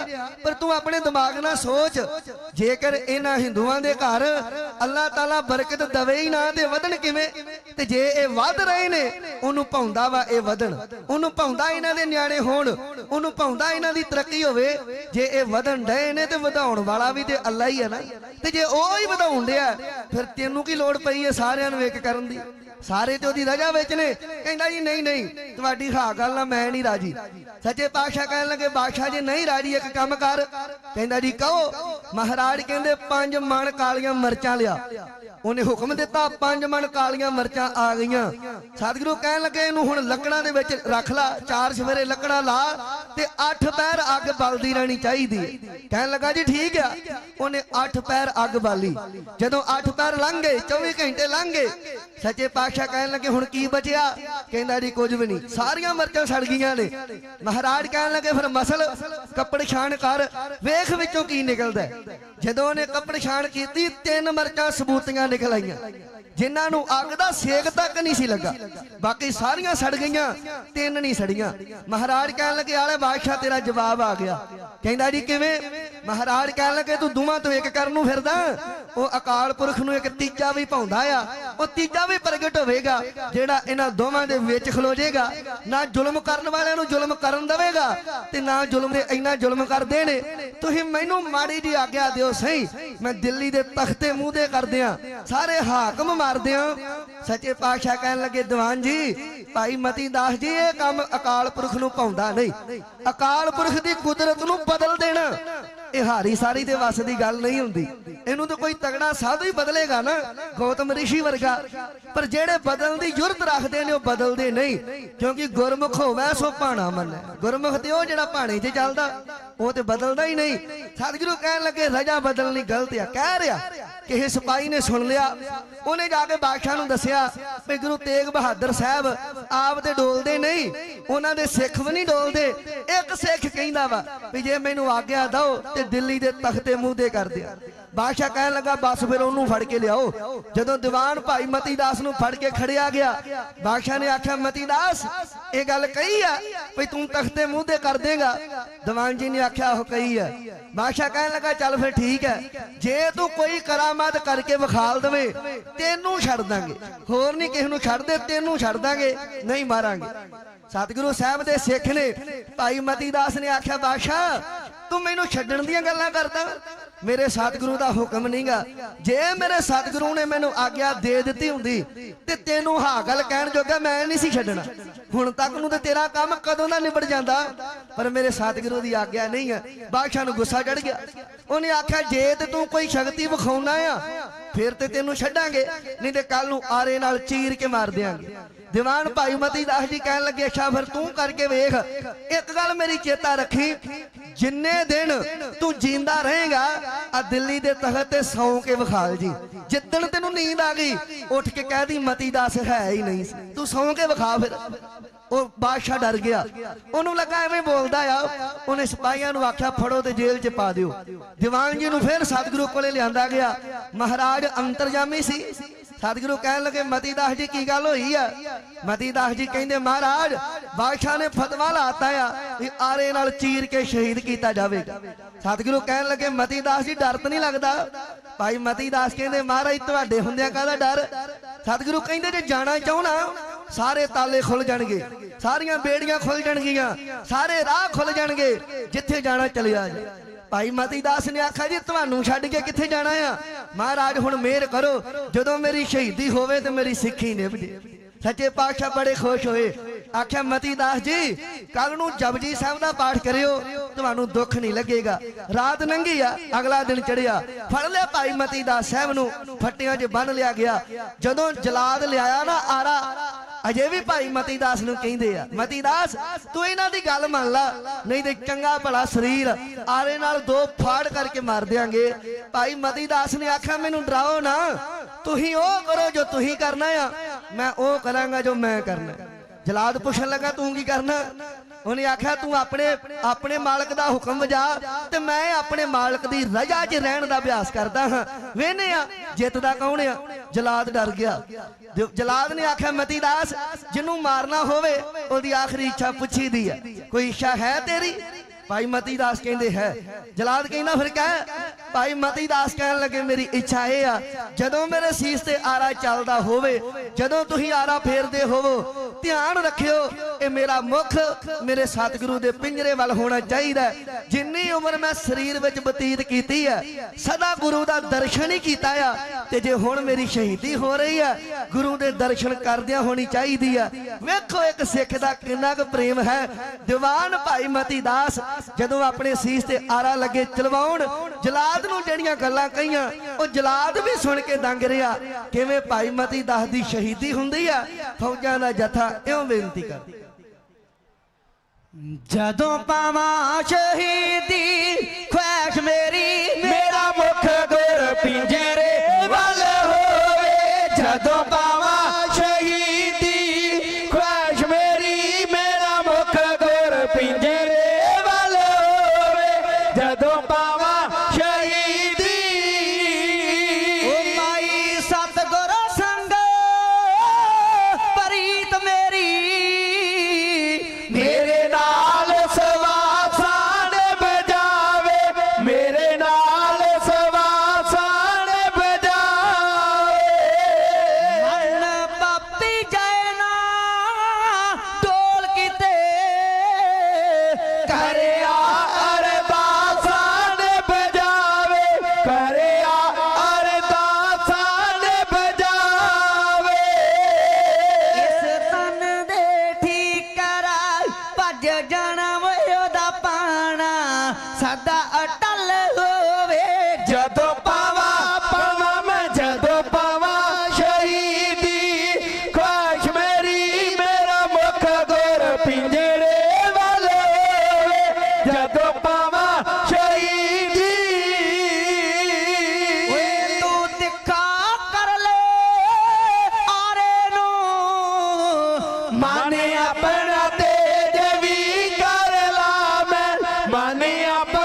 ਪਰ ਤੂੰ ਆਪਣੇ ਦਿਮਾਗ ਨਾਲ ਸੋਚ। ਜੇਕਰ ਇਹਨਾਂ ਹਿੰਦੂਆਂ ਦੇ ਘਰ ਅੱਲਾਹ ਤਾਲਾ ਬਰਕਤ ਦਵੇ ਹੀ ਨਾ ਤੇ ਵਧਣ ਕਿਵੇਂ? ਤੇ ਜੇ ਇਹ ਵੱਧ ਰਹੇ ਨੇ, ਉਹਨੂੰ ਪਾਉਂਦਾ ਵਾ ਇਹ ਵਧਣ। ਉਹਨੂੰ ਪਾਉਂਦਾ ਇਹਨਾਂ ਦੇ ਨਿਆਣੇ ਹੋਣ, ਉਹਨੂੰ ਪਾਉਂਦਾ ਇਹਨਾਂ ਦੀ ਤਰੱਕੀ ਹੋਵੇ। ਜੇ ਇਹ ਵਧਣ ਡਏ ਨੇ ਤੇ ਵਧਾਉਣ ਵਾਲਾ ਵੀ ਤੇ ਅੱਲਾ ਹੀ ਹੈ ਨਾ। ਤੇ ਜੇ ਉਹ ਹੀ ਵਧਾਉਣ ਡਿਆ, ਫਿਰ ਤੈਨੂੰ ਕੀ ਲੋੜ ਪਈ ਹੈ ਸਾਰਿਆਂ ਨੂੰ ਇੱਕ ਕਰਨ ਦੀ? ਸਾਰੇ ਤੇ ਉਹਦੀ ਰਜਾ ਵਿੱਚ ਨੇ। ਕਹਿੰਦਾ ਜੀ, ਨਹੀਂ ਨਹੀਂ, ਤੁਹਾਡੀ ਹਾਂ ਗੱਲ ਨਾਲ ਮੈਂ ਨਹੀਂ ਰਾਜੀ। ਸੱਚੇ ਪਾਤਸ਼ਾਹ ਕਹਿਣ ਲੱਗੇ, ਬਾਦਸ਼ਾਹ ਜੀ, ਨਹੀਂ ਰਾਜੀ, ਇੱਕ ਕੰਮ ਕਰ। ਕਹਿੰਦਾ ਜੀ, ਕਹੋ। ਮਹਾਰਾਜ ਕਹਿੰਦੇ, ਪੰਜ ਮਣ ਕਾਲੀਆਂ ਮਿਰਚਾਂ ਲਿਆ। ਉਹਨੇ ਹੁਕਮ ਦਿੱਤਾ, ਪੰਜ ਮਣ ਕਾਲੀਆਂ ਮਿਰਚਾਂ ਆ ਗਈਆਂ। ਸਤਿਗੁਰੂ ਕਹਿਣ ਲੱਗੇ, ਇਹਨੂੰ ਹੁਣ ਲੱਕੜਾਂ ਦੇ ਵਿੱਚ ਰੱਖ ਲਾ, ਚਾਰ ਸਵੇਰੇ ਲੱਕੜਾਂ ਲਾ ਤੇ ਅੱਠ ਪੈਰ ਅੱਗ ਬਲਦੀ ਰਹਿਣੀ ਚਾਹੀਦੀ ਕਹਿਣ ਲੱਗਾ, ਜੀ ਠੀਕ ਆ। ਉਹਨੇ ਅੱਠ ਪੈਰ ਅੱਗ ਬਾਲੀ। ਜਦੋਂ ਅੱਠ ਪੈਰ ਲੰਘ ਗਏ 24 ਘੰਟੇ ਲੰਘ ਗਏ ਸੱਚੇ ਪਾਤਸ਼ਾਹ ਕਹਿਣ ਲੱਗੇ, ਹੁਣ ਕੀ ਬਚਿਆ? ਕਹਿੰਦਾ, ਜੀ ਕੁਝ ਵੀ ਨਹੀਂ। ਸਾਰੀਆਂ ਮਿਰਚਾਂ ਸੜ ਗਈਆਂ ਨੇ। ਮਹਾਰਾਜ ਕਹਿਣ ਲੱਗੇ, ਫਿਰ ਮਸਲ, ਕੱਪੜ ਛਾਣ ਕਰ, ਵੇਖ ਵਿੱਚੋਂ ਕੀ ਨਿਕਲਦਾ ਜਦੋਂ ਉਹਨੇ ਕੱਪੜ ਛਾਣ ਕੀਤੀ, ਤਿੰਨ ਮਿਰਚਾਂ ਸਬੂਤੀਆਂ ਨਿਕਲ ਆਈਆਂ। ਜਿਨ੍ਹਾਂ ਨੂੰ ਅੱਗ ਦਾ ਸੇਕ ਤੱਕ ਨਹੀਂ ਸੀ ਲੱਗਾ। ਬਾਕੀ ਸਾਰੀਆਂ ਸੜ ਗਈਆਂ, ਤਿੰਨ ਨਹੀਂ ਸੜੀਆਂ। ਮਹਾਰਾਜ ਕਹਿਣ ਲੱਗੇ, ਆਲੇ ਬਾਦਸ਼ਾਹ, ਤੇਰਾ ਜਵਾਬ ਆ ਗਿਆ। ਕਹਿੰਦਾ ਜੀ, ਕਿਵੇਂ? ਮਹਾਰਾਜ ਕਹਿਣ ਲੱਗੇ, ਤੂੰ ਦੋਵਾਂ ਤੋਂ ਇੱਕ ਕਰਨ ਨੂੰ ਫਿਰਦਾ। ਉਹ ਅਕਾਲ ਪੁਰਖ ਨੂੰ ਇੱਕ ਤੀਜਾ ਵੀ ਪਾਉਂਦਾ ਆ। ਉਹ ਤੀਜਾ ਵੀ ਪ੍ਰਗਟ ਹੋਵੇਗਾ, ਜਿਹੜਾ ਇਹਨਾਂ ਦੋਵਾਂ ਦੇ ਵਿੱਚ ਖਲੋ ਜਾਏਗਾ। ਨਾ ਜ਼ੁਲਮ ਕਰਨ ਵਾਲਿਆਂ ਨੂੰ ਜ਼ੁਲਮ ਕਰਨ ਦੇਵੇਗਾ ਤੇ ਨਾ ਜ਼ੁਲਮ ਦੇ ਇੰਨਾ ਜ਼ੁਲਮ ਕਰਦੇ ਨੇ ਤੁਸੀਂ ਮੈਨੂੰ ਮਾੜੀ ਜੀ ਆਗਿਆ ਦਿਓ, ਸਹੀ? ਮੈਂ ਦਿੱਲੀ ਦੇ ਤਖਤੇ ਮੂੰਹ ਦੇ ਕਰਦਿਆਂ ਸਾਰੇ ਹਾਕਮ ਮਾਰਦੇ ਮਾਰਦਿਆਂ ਸੱਚੇ ਪਾਤਸ਼ਾਹ ਕਹਿਣ ਲੱਗੇ, ਦੀਵਾਨ ਜੀ, ਭਾਈ ਮਤੀ ਦਾਸ ਜੀ, ਇਹ ਕੰਮ ਅਕਾਲ ਪੁਰਖ ਨੂੰ ਪਾਉਂਦਾ ਨਹੀਂ। ਅਕਾਲ ਪੁਰਖ ਦੀ ਕੁਦਰਤ ਨੂੰ ਬਦਲ ਦੇਣਾ। ਇਹ ਹਾਰੀ ਸਾਰੀ ਦੇ ਵੱਸ ਦੀ ਗੱਲ ਨਹੀਂ ਹੁੰਦੀ। ਇਹਨੂੰ ਤਾਂ ਕੋਈ ਤਗੜਾ ਸਾਧੂ ਹੀ ਬਦਲੇਗਾ ਨਾ, ਗੌਤਮ ਰਿਸ਼ੀ ਵਰਗਾ। ਪਰ ਜਿਹੜੇ ਬਦਲਣ ਦੀ ਜੁਰਤ ਰੱਖਦੇ ਨੇ, ਉਹ ਬਦਲਦੇ ਨਹੀਂ। ਕਿਉਂਕਿ ਗੁਰਮੁਖ ਹੋਵੇ, ਸੋ ਭਾਣਾ ਮੰਨੈ। ਗੁਰਮੁਖ ਤੇ ਉਹ ਜਿਹੜਾ ਭਾਣੇ 'ਚ ਚੱਲਦਾ, ਉਹ ਤੇ ਬਦਲਦਾ ਹੀ ਨਹੀਂ। ਸਤਿਗੁਰੂ ਕਹਿਣ ਲੱਗੇ, ਰਜਾ ਬਦਲਣੀ ਗਲਤ ਆ। ਕਹਿ ਰਿਹਾ ਕਿਸੇ ਸਿਪਾਹੀ ਨੇ ਸੁਣ ਲਿਆ। ਉਹਨੇ ਜਾ ਕੇ ਬਾਦਸ਼ਾਹ ਨੂੰ ਦੱਸਿਆ ਵੀ ਗੁਰੂ ਤੇਗ ਬਹਾਦਰ ਸਾਹਿਬ ਆਪ ਤੇ ਡੋਲਦੇ ਨਹੀਂ। ਉਹਨਾਂ ਦੇ ਸਿੱਖ ਵੀ ਨਹੀਂ ਡੋਲਦੇ। ਇੱਕ ਸਿੱਖ ਕਹਿੰਦਾ ਵਾ ਵੀ ਜੇ ਮੈਨੂੰ ਆਗਿਆ ਦਿਓ ਤੇ ਦਿੱਲੀ ਦੇ ਤਖਤੇ ਮੂੰਹ ਦੇ ਕਰ ਦਿਆ ਬਾਦਸ਼ਾਹ ਕਹਿਣ ਲੱਗਾ, ਬਸ ਫਿਰ ਉਹਨੂੰ ਫੜ ਕੇ ਲਿਆਓ। ਜਦੋਂ ਦੀਵਾਨ ਭਾਈ ਮਤੀ ਦਾਸ ਨੂੰ ਫੜ ਕੇ ਖੜਿਆ ਗਿਆ, ਬਾਦਸ਼ਾਹ ਨੇ ਆਖਿਆ, ਮਤੀ ਦਾਸ, ਇਹ ਗੱਲ ਕਹੀ ਆ ਵੀ ਤੂੰ ਤਖਤੇ ਮੂੰਹ ਦੇ ਕਰ ਦੇਗਾ? ਦੀਵਾਨ ਜੀ ਨੇ ਆਖਿਆ ਉਹ ਕਹੀ ਆ। ਬਾਦਸ਼ਾਹ ਕਹਿਣ ਲੱਗਾ, ਚੱਲ ਫਿਰ ਠੀਕ ਹੈ। ਜੇ ਤੂੰ ਕੋਈ ਕਰਾਮਾਤ ਕਰਕੇ ਵਿਖਾਲ ਦੇਵੇ, ਤੈਨੂੰ ਛੱਡ ਦਾਂਗੇ। ਹੋਰ ਨਹੀਂ ਕਿਸੇ ਨੂੰ ਛੱਡ ਦੇ ਤੈਨੂੰ ਛੱਡ ਦਾਂਗੇ, ਨਹੀਂ ਮਾਰਾਂਗੇ। ਸਤਿਗੁਰੂ ਸਾਹਿਬ ਦੇ ਸਿੱਖ ਨੇ ਭਾਈ ਮਤੀ ਦਾਸ ਨੇ ਆਖਿਆ, ਬਾਦਸ਼ਾਹ ਤੂੰ ਮੈਨੂੰ ਛੱਡਣ ਦੀਆਂ ਗੱਲਾਂ ਕਰਦਾ। ਮੇਰੇ ਸਤਿਗੁਰੂ ਦਾ ਹੁਕਮ ਨਹੀਂਗਾ। ਜੇ ਮੇਰੇ ਸਤਿਗੁਰੂ ਨੇ ਮੈਨੂੰ ਆਗਿਆ ਦੇ ਦਿੱਤੀ ਹੁੰਦੀ, ਤੇ ਤੈਨੂੰ ਹਾਂ ਗੱਲ ਕਹਿਣ ਜੋਗਾ ਮੈਂ ਨਹੀਂ ਸੀ ਛੱਡਣਾ। ਹੁਣ ਤੱਕ ਨੂੰ ਤੇ ਤੇਰਾ ਕੰਮ ਕਦੋਂ ਦਾ ਨਿਬੜ ਜਾਂਦਾ? ਪਰ ਮੇਰੇ ਸਤਿਗੁਰੂ ਦੀ ਆਗਿਆ ਨਹੀਂ ਹੈ ਬਾਦਸ਼ਾਹ ਨੂੰ ਗੁੱਸਾ ਚੜ ਗਿਆ। ਉਹਨੇ ਆਖਿਆ, ਜੇ ਤੇ ਤੂੰ ਕੋਈ ਸ਼ਕਤੀ ਵਿਖਾਉਣਾ ਆ, ਫਿਰ ਤੇ ਤੈਨੂੰ ਛੱਡਾਂਗੇ, ਨਹੀਂ ਤੇ ਕੱਲ ਨੂੰ ਆਰੇ ਨਾਲ ਚੀਰ ਕੇ ਮਾਰ ਦਿਆਂਗੇ। ਦੀਵਾਨ ਭਾਈ ਮਤੀ ਦਾਸ ਜੀ ਕਹਿਣ ਲੱਗੇ, ਅੱਛਾ ਫਿਰ ਤੂੰ ਕਰਕੇ ਵੇਖ। ਇੱਕ ਗੱਲ ਮੇਰੀ ਚੇਤਾ ਰੱਖੀ, ਜਿੰਨੇ ਦਿਨ ਤੂੰ ਜਿੰਦਾ ਰਹੇਗਾ, ਆ ਦਿੱਲੀ ਦੇ ਤਖਤ ਤੇ ਸੌਂ ਕੇ ਵਿਖਾਲ ਜੀ। ਜਿੱਦਣ ਤੈਨੂੰ ਨੀਂਦ ਆ ਗਈ, ਉੱਠ ਕੇ ਕਹਿਦੀ ਮਤੀ ਦਾਸ ਹੈ ਹੀ ਨਹੀਂ। ਸੀ। ਤੂੰ ਸੌਂ ਕੇ ਵਿਖਾ ਫਿਰ। ਉਹ ਬਾਦਸ਼ਾਹ ਡਰ ਗਿਆ। ਉਹਨੂੰ ਲੱਗਾ ਐਵੇਂ ਬੋਲਦਾ ਆ, ਉਹਨੇ ਸਿਪਾਹੀਆਂ ਨੂੰ ਆਖਿਆ, ਫੜੋ ਤੇ ਜੇਲ੍ਹ 'ਚ ਪਾ ਦਿਓ। ਦੀਵਾਨ ਜੀ ਨੂੰ ਫਿਰ ਸਤਿਗੁਰੂ ਕੋਲੇ ਲਿਆਂਦਾ ਗਿਆ। ਮਹਾਰਾਜ ਅੰਤਰਜਾਮੀ ਸੀ। ਸਤਿਗੁਰੂ ਕਹਿਣ ਲੱਗੇ, ਮਤੀ ਦਾਸ ਜੀ, ਕੀ ਗੱਲ ਹੋਈ ਆ? ਮਤੀ ਦਾਸ ਜੀ ਕਹਿੰਦੇ, ਮਹਾਰਾਜ, ਬਾਦਸ਼ਾਹ ਨੇ ਫਤਵਾ ਲਾਤਾ ਆ ਵੀ ਆਰੇ ਨਾਲ ਚੀਰ ਕੇ ਸ਼ਹੀਦ ਕੀਤਾ ਜਾਵੇਗਾ। ਸਤਿਗੁਰੂ ਕਹਿਣ ਲੱਗੇ, ਮਤੀ ਦਾਸ ਜੀ, ਡਰ ਤਾਂ ਨਹੀਂ ਲੱਗਦਾ? ਭਾਈ ਮਤੀ ਦਾਸ ਕਹਿੰਦੇ, ਮਹਾਰਾਜ, ਤੁਹਾਡੇ ਹੁੰਦਿਆਂ ਕਾਹਦਾ ਡਰ? ਸਤਿਗੁਰੂ ਕਹਿੰਦੇ, ਜੇ ਜਾਣਾ ਚਾਹਣਾ ਸਾਰੇ ਤਾਲੇ ਖੁੱਲ ਜਾਣਗੇ, ਸਾਰੀਆਂ ਬੇੜੀਆਂ ਖੁੱਲ ਜਾਣਗੀਆਂ, ਸਾਰੇ ਰਾਹ ਖੁੱਲ ਜਾਣਗੇ, ਜਿੱਥੇ ਜਾਣਾ ਚਲਿਆ ਜਾ ਭਾਈ ਮਤੀ ਦਾਸ ਨੇ ਆਖਿਆ ਜੀ, ਤੁਹਾਨੂੰ ਛੱਡ ਕੇ ਕਿੱਥੇ ਜਾਣਾ ਆ? ਮਹਾਰਾਜ, ਹੁਣ ਮਿਹਰ ਕਰੋ। ਜਦੋਂ ਮੇਰੀ ਸ਼ਹੀਦੀ ਹੋਵੇ ਤੇ ਮੇਰੀ ਸਿੱਖੀ ਨਿਭ ਜੇ ਸੱਚੇ ਪਾਤਸ਼ਾਹ ਬੜੇ ਖੁਸ਼ ਹੋਏ। ਆਖਿਆ, ਮਤੀ ਦਾਸ ਜੀ ਕੱਲ ਨੂੰ ਜਪਜੀ ਸਾਹਿਬ ਦਾ ਪਾਠ ਕਰਿਓ। ਤੁਹਾਨੂੰ ਦੁੱਖ ਨਹੀਂ ਲੱਗੇਗਾ। ਰਾਤ ਲੰਘੀ ਆ, ਅਗਲਾ ਦਿਨ ਚੜਿਆ ਫੜ ਲਿਆ ਭਾਈ ਮਤੀ ਦਾਸ ਸਾਹਿਬ ਨੂੰ, ਫੱਟਿਆਂ 'ਚ ਬੰਨ ਲਿਆ ਗਿਆ। ਜਦੋਂ ਜਲਾਦ ਲਿਆਇਆ ਨਾ ਆਰਾ ਅਜੇ ਵੀ ਭਾਈ ਮਤੀ ਦਾਸ ਨੂੰ ਕਹਿੰਦੇ ਆ ਮਤੀ ਦਾਸ ਤੂੰ ਇਹਨਾਂ ਦੀ ਗੱਲ ਮੰਨ ਲਾ, ਨਹੀਂ ਤੇ ਚੰਗਾ ਭਲਾ ਸਰੀਰ ਆਰੇ ਨਾਲ ਦੋ ਫਾੜ ਕਰਕੇ ਮਾਰ ਦਿਆਂਗੇ। ਭਾਈ ਮਤੀ ਦਾਸ ਨੇ ਆਖਿਆ, ਮੈਨੂੰ ਡਰਾਓ ਨਾ, ਤੁਸੀਂ ਉਹ ਕਰੋ ਜੋ ਤੁਸੀਂ ਕਰਨਾ ਆ, ਮੈਂ ਉਹ ਕਰਾਂਗਾ ਜੋ ਮੈਂ ਕਰਨਾ। ਜਲਾਦ ਪੁੱਛਣ ਲੱਗਾ, ਤੂੰ ਕੀ ਕਰਨਾ? ਉਹਨੇ ਆਖਿਆ, ਤੂੰ ਆਪਣੇ ਆਪਣੇ ਮਾਲਕ ਦਾ ਹੁਕਮ ਵਜਾ ਤੇ ਮੈਂ ਆਪਣੇ ਮਾਲਕ ਦੀ ਰਜ਼ਾ 'ਚ ਰਹਿਣ ਦਾ ਅਭਿਆਸ ਕਰਦਾ ਹਾਂ। ਵੇਨੇ ਆ, ਜਿੱਤਦਾ ਕੌਣ ਆ? ਜਲਾਦ ਡਰ ਗਿਆ। ਜਲਾਦ ਨੇ ਆਖਿਆ, ਮਤੀ ਦਾਸ, ਜਿਹਨੂੰ ਮਾਰਨਾ ਹੋਵੇ, ਉਹਦੀ ਆਖਰੀ ਇੱਛਾ ਪੁੱਛੀ ਦੀ ਆ। ਕੋਈ ਇੱਛਾ ਹੈ ਤੇਰੀ? ਭਾਈ ਮਤੀ ਦਾਸ ਕਹਿੰਦੇ ਹੈ। ਜਲਾਦ ਕਹਿੰਦਾ, ਫਿਰ ਕਹਿ, ਭਾਈ ਮਤੀ ਦਾਸ ਕਹਿਣ ਲੱਗੇ, ਮੇਰੀ ਇੱਛਾ ਇਹ ਆ, ਜਦੋਂ ਮੇਰੇ ਸੀਸ ਤੇ ਆਰਾ ਚੱਲਦਾ ਹੋਵੇ, ਜਦੋਂ ਤੁਸੀਂ ਆਰਾ ਫੇਰਦੇ ਹੋਵੋ ਧਿਆਨ ਰੱਖਿਓ, ਇਹ ਮੇਰਾ ਮੁਖ, ਮੇਰੇ ਸਤਿਗੁਰੂ ਦੇ ਪਿੰਜਰੇ ਵੱਲ ਹੋਣਾ ਚਾਹੀਦਾ ਹੈ। ਜਿੰਨੀ ਉਮਰ ਮੈਂ ਸਰੀਰ ਵਿੱਚ ਬਤੀਤ ਕੀਤੀ ਹੈ, ਸਦਾ ਗੁਰੂ ਦਾ ਦਰਸ਼ਨ ਹੀ ਕੀਤਾ ਆ। ਤੇ ਜੇ ਹੁਣ ਮੇਰੀ ਸ਼ਹੀਦੀ ਹੋ ਰਹੀ ਹੈ, ਗੁਰੂ ਦੇ ਦਰਸ਼ਨ ਕਰਦਿਆਂ ਹੋਣੀ ਚਾਹੀਦੀ ਆ ਵੇਖੋ ਇੱਕ ਸਿੱਖ ਦਾ ਕਿੰਨਾ ਕੁ ਪ੍ਰੇਮ ਹੈ। ਦੀਵਾਨ ਭਾਈ ਮਤੀ ਦਾਸ ਜਦੋਂ ਆਪਣੇ ਸੀਸ ਤੇ ਆਰਾ ਲੱਗੇ ਚਲਵਾਉਣ, ਜਲਾਦ ਨੂੰ ਜਿਹੜੀਆਂ ਗੱਲਾਂ ਕਹੀਆਂ, ਉਹ ਜਲਾਦ ਵੀ ਸੁਣ ਕੇ ਦੰਗ ਰਿਹਾ। ਕਿਵੇਂ ਭਾਈ ਮਤੀ ਦਾਸ ਦੀ ਸ਼ਹੀਦੀ ਹੁੰਦੀ ਆ? ਫੌਜਾਂ ਦਾ ਜਥਾ ਇਉਂ ਬੇਨਤੀ ਕਰ ਜਦੋਂ ਪਾਵਾਂ ਸ਼ਹੀਦੀ ਖੁਆਇਸ਼ ਮੇਰੀ care ਮਨ ਆਪਣਾ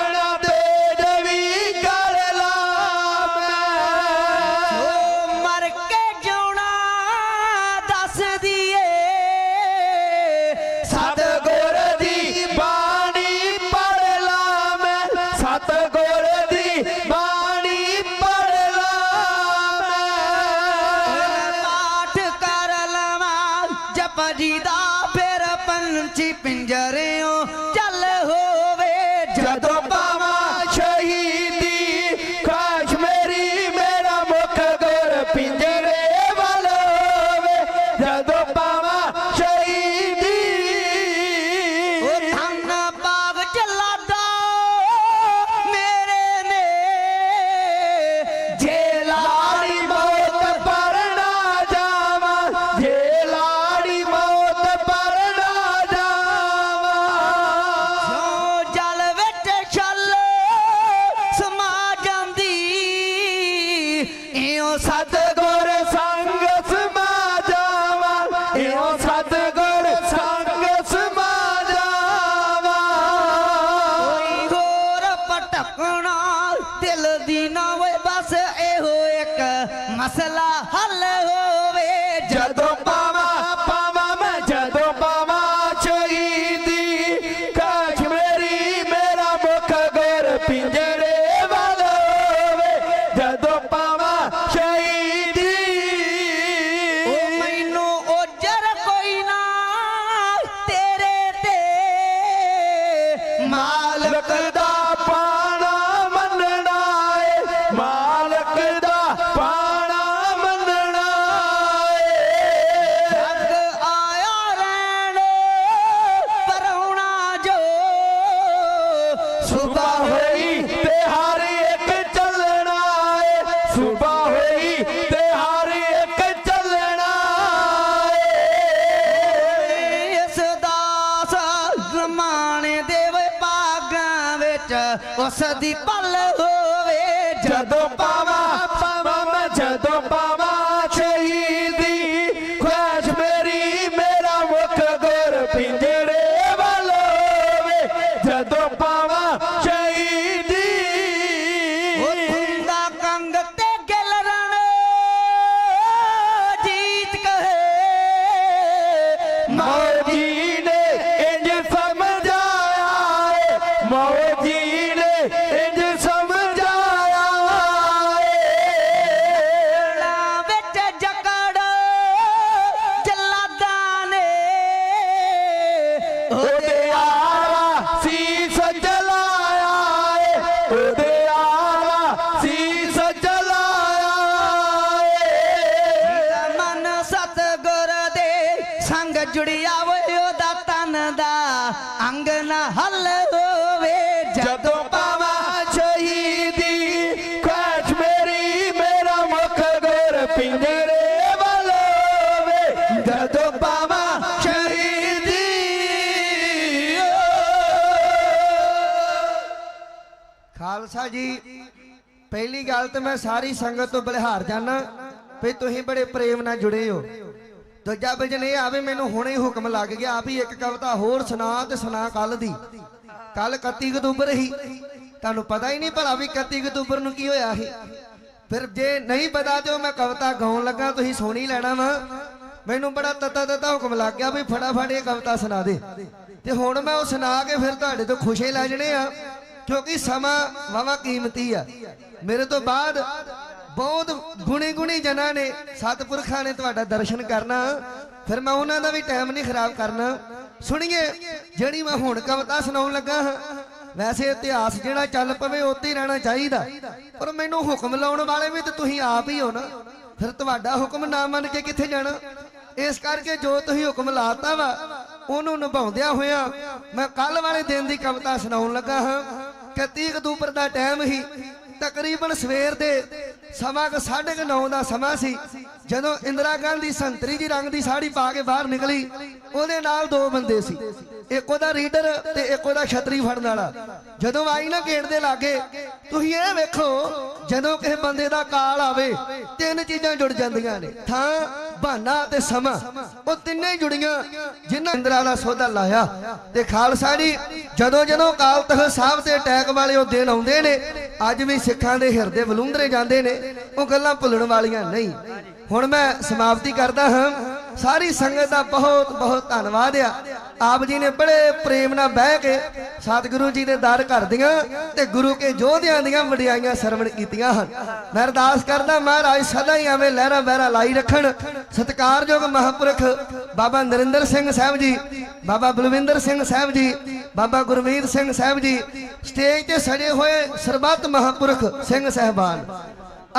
ਪਾਵਾ ਸ਼ਹੀਦ ਸੰਗ ਜੁੜਿਆ ਓਏ ਉਹਦਾ ਤਨ ਦਾ ਅੰਗ ਨਾ ਹੱਲ ਹੋਵੇ। ਜਦੋਂ ਪਾਵਾਂ ਸ਼ਹੀਦੀ ਖੁਆਇਸ਼ ਮੇਰੀ ਮੇਰਾ ਮੁਖ ਗੁਰ ਪਿੰਜਰੇ ਵੱਲ ਹੋਵੇ। ਜਦੋਂ ਪਾਵਾਂ ਸ਼ਹੀਦੀ ਖਾਲਸਾ ਜੀ ਪਹਿਲੀ ਗੱਲ ਤੇ ਮੈਂ ਸਾਰੀ ਸੰਗਤ ਤੋਂ ਬਲਿਹਾਰ ਜਾਣਾ ਵੀ ਤੁਸੀਂ ਬੜੇ ਪ੍ਰੇਮ ਨਾਲ ਜੁੜੇ ਹੋ। ਦੂਜਾ ਵਜਨ ਇਹ ਆਵੇ, ਮੈਨੂੰ ਹੁਣੇ ਹੀ ਹੁਕਮ ਲੱਗ ਗਿਆ ਆ ਵੀ ਇੱਕ ਕਵਿਤਾ ਹੋਰ ਸੁਣਾ ਤੇ ਸੁਣਾ ਕੱਲ ਦੀ। ਕੱਲ 31 ਅਕਤੂਬਰ ਹੀ। ਤੁਹਾਨੂੰ ਪਤਾ ਹੀ ਨਹੀਂ ਭਲਾ ਵੀ 31 ਅਕਤੂਬਰ ਨੂੰ ਕੀ ਹੋਇਆ ਸੀ। ਫਿਰ ਜੇ ਨਹੀਂ ਪਤਾ ਤੇ ਉਹ ਮੈਂ ਕਵਿਤਾ ਗਾਉਣ ਲੱਗਾ, ਤੁਸੀਂ ਸੁਣ ਲੈਣਾ ਵਾ। ਮੈਨੂੰ ਬੜਾ ਤਤਾ ਤਤਾ ਹੁਕਮ ਲੱਗ ਗਿਆ ਵੀ ਫਟਾਫਟ ਇਹ ਕਵਿਤਾ ਸੁਣਾ ਦੇ। ਤੇ ਹੁਣ ਮੈਂ ਉਹ ਸੁਣਾ ਕੇ ਫਿਰ ਤੁਹਾਡੇ ਤੋਂ ਖੁਸ਼ੇ ਲੈ ਜਣੇ ਆ, ਕਿਉਂਕਿ ਸਮਾਂ ਵਾਵਾ ਕੀਮਤੀ ਆ। ਮੇਰੇ ਤੋਂ ਬਾਅਦ ਬਹੁਤ ਗੁਣੀ ਗੁਣੀ ਜਨਾਂ ਨੇ ਸਤਿਪੁਰਖਾਂ ਨੇ ਤੁਹਾਡਾ ਦਰਸ਼ਨ ਕਰਨਾ। ਫਿਰ ਮੈਂ ਉਹਨਾਂ ਦਾ ਵੀ ਟਾਈਮ ਨਹੀਂ ਖਰਾਬ ਕਰਨਾ। ਸੁਣੀਏ, ਜਿਹੜੀ ਮੈਂ ਹੁਣ ਕਵਿਤਾ ਸੁਣਾਉਣ ਲੱਗਾ ਹਾਂ, ਵੈਸੇ ਇਤਿਹਾਸ ਜਿਹੜਾ ਚੱਲ ਪਵੇ ਉੱਤੇ ਹੀ ਰਹਿਣਾ ਚਾਹੀਦਾ। ਪਰ ਮੈਨੂੰ ਹੁਕਮ ਲਾਉਣ ਵਾਲੇ ਵੀ ਤੇ ਤੁਸੀਂ ਆਪ ਹੀ ਹੋ ਨਾ। ਫਿਰ ਤੁਹਾਡਾ ਹੁਕਮ ਨਾ ਮੰਨ ਕੇ ਕਿੱਥੇ ਜਾਣਾ? ਇਸ ਕਰਕੇ ਜੋ ਤੁਸੀਂ ਹੁਕਮ ਲਾਤਾ ਵਾ, ਉਹਨੂੰ ਨਿਭਾਉਂਦਿਆਂ ਹੋਇਆਂ ਮੈਂ ਕੱਲ ਵਾਲੇ ਦਿਨ ਦੀ ਕਵਿਤਾ ਸੁਣਾਉਣ ਲੱਗਾ ਹਾਂ। 31 ਅਕਤੂਬਰ ਦਾ ਟਾਈਮ ਹੀ ਤਕਰੀਬਨ ਸਵੇਰ ਦੇ ਸਮਾਂ ਕੁ ਸਾਢੇ ਕੁ ਨੌ ਦਾ ਸਮਾਂ ਸੀ, ਜਦੋਂ ਇੰਦਰਾ ਗਾਂਧੀ ਸੰਤਰੀ ਜੀ ਰੰਗ ਦੀ ਸਾੜੀ ਪਾ ਕੇ ਬਾਹਰ ਨਿਕਲੀ, ਉਹਦੇ ਨਾਲ ਦੋ ਬੰਦੇ ਸੀ। ਇੱਕ ਉਹਦਾ ਰੀਡਰ ਤੇ ਇੱਕ ਉਹਦਾ ਛਤਰੀ ਫੜਨ ਵਾਲਾ। ਜਦੋਂ ਆਈ ਨਾ ਗੇਟ ਦੇ ਲਾਗੇ, ਤੁਸੀਂ ਇਹ ਵੇਖੋ, ਜਦੋਂ ਕਿਸੇ ਬੰਦੇ ਦਾ ਕਾਲ ਆਵੇ, ਤਿੰਨ ਚੀਜ਼ਾਂ ਜੁੜ ਜਾਂਦੀਆਂ ਨੇ। ਥਾਂ, ਬਹਾਨਾ ਤੇ ਸਮਾਂ। ਉਹ ਤਿੰਨੇ ਹੀ ਜੁੜੀਆਂ, ਜਿਨ੍ਹਾਂ ਇੰਦਰਾ ਦਾ ਸੌਦਾ ਲਾਇਆ। ਤੇ ਖਾਲਸਾ ਜੀ, ਜਦੋਂ ਜਦੋਂ ਅਕਾਲ ਤਖਤ ਸਾਹਿਬ ਤੇ ਅਟੈਕ ਵਾਲੇ ਉਹ ਦਿਨ ਆਉਂਦੇ ਨੇ, ਅੱਜ ਵੀ ਸਿੱਖਾਂ ਦੇ ਹਿਰਦੇ ਵਲੂੰਦਰੇ ਜਾਂਦੇ ਨੇ, ਉਹ ਗੱਲਾਂ ਭੁੱਲਣ ਵਾਲੀਆਂ ਨਹੀਂ। ਹੁਣ ਮੈਂ ਸਮਾਪਤੀ ਕਰਦਾ ਹਾਂ। ਸਾਰੀ ਸੰਗਤ ਦਾ ਬਹੁਤ ਬਹੁਤ ਧੰਨਵਾਦ ਆ। ਆਪ ਜੀ ਨੇ ਬੜੇ ਪ੍ਰੇਮ ਨਾਲ ਬਹਿ ਕੇ ਸਤਿਗੁਰੂ ਜੀ ਦੇ ਦਰ ਕਰਦੀਆਂ ਤੇ ਗੁਰੂ ਕੇ ਜੋਧਿਆਂ ਦੀਆਂ ਵਡਿਆਈਆਂ ਸਰਵਣ ਕੀਤੀਆਂ ਹਨ। ਮੈਂ ਅਰਦਾਸ ਕਰਦਾ ਮਹਾਰਾਜ, ਸਦਾ ਹੀ ਐਵੇਂ ਲਹਿਰਾ ਬਹਿਰਾ ਲਾਈ ਰੱਖਣ। ਸਤਿਕਾਰਯੋਗ ਮਹਾਂਪੁਰਖ ਬਾਬਾ ਨਰਿੰਦਰ ਸਿੰਘ ਸਾਹਿਬ ਜੀ, ਬਾਬਾ ਬਲਵਿੰਦਰ ਸਿੰਘ ਸਾਹਿਬ ਜੀ, ਬਾਬਾ ਗੁਰਮੀਤ ਸਿੰਘ ਸਾਹਿਬ ਜੀ, ਸਟੇਜ ਤੇ ਸਜੇ ਹੋਏ ਸਰਬੱਤ ਮਹਾਂਪੁਰਖ ਸਿੰਘ ਸਹਿਬਾਨ।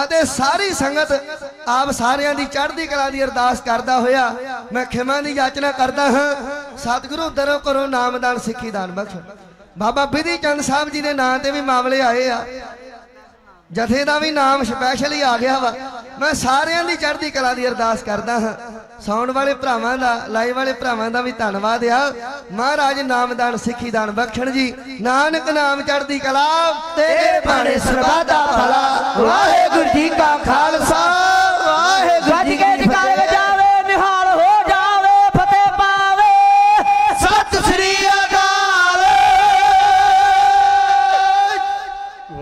ਅਤੇ ਸਾਰੀ ਸੰਗਤ ਆਪ ਸਾਰਿਆਂ ਦੀ ਚੜ੍ਹਦੀ ਕਲਾ ਦੀ ਅਰਦਾਸ ਕਰਦਾ ਹੋਇਆ। ਮੈਂ ਖਿਮਾ ਦੀ ਯਾਚਨਾ ਕਰਦਾ ਹਾਂ। ਸਤਿਗੁਰੂ ਦਰੋਂ ਕਰੋ ਨਾਮਦਾਨ ਸਿੱਖੀ ਦਾਨ ਬਖਸ਼। ਬਾਬਾ ਬਿਧੀ ਚੰਦ ਸਾਹਿਬ ਜੀ ਦੇ ਨਾਂ ਤੇ ਵੀ ਮਾਮਲੇ ਆਏ ਆ। ਜਥੇ ਦਾ ਵੀ ਨਾਮ ਸਪੈਸ਼ਲ ਹੀ ਆ ਗਿਆ ਵਾ। ਮੈਂ ਸਾਰਿਆਂ ਦੀ ਚੜ੍ਹਦੀ ਕਲਾ ਦੀ ਅਰਦਾਸ ਕਰਦਾ ਹਾਂ। ਸੌਣ ਵਾਲੇ ਭਰਾਵਾਂ ਦਾ ਲਾਈ ਵਾਲੇ ਭਰਾਵਾਂ ਦਾ ਵੀ ਧੰਨਵਾਦ ਆ। ਮਹਾਰਾਜ ਨਾਮਦਾਨ ਸਿੱਖੀ ਦਾਨ ਬਖਸ਼ਣ ਜੀ। ਨਾਨਕ ਨਾਮ ਚੜ੍ਹਦੀ ਕਲਾ ਤੇਰੇ ਬਾਣੇ ਸਰਬੱਤ ਦਾ ਭਲਾ। ਵਾਹਿਗੁਰੂ ਜੀ ਕਾ ਖਾਲਸਾ ਵਾਹਿਗੁਰੂ ਜੀ ਕੀ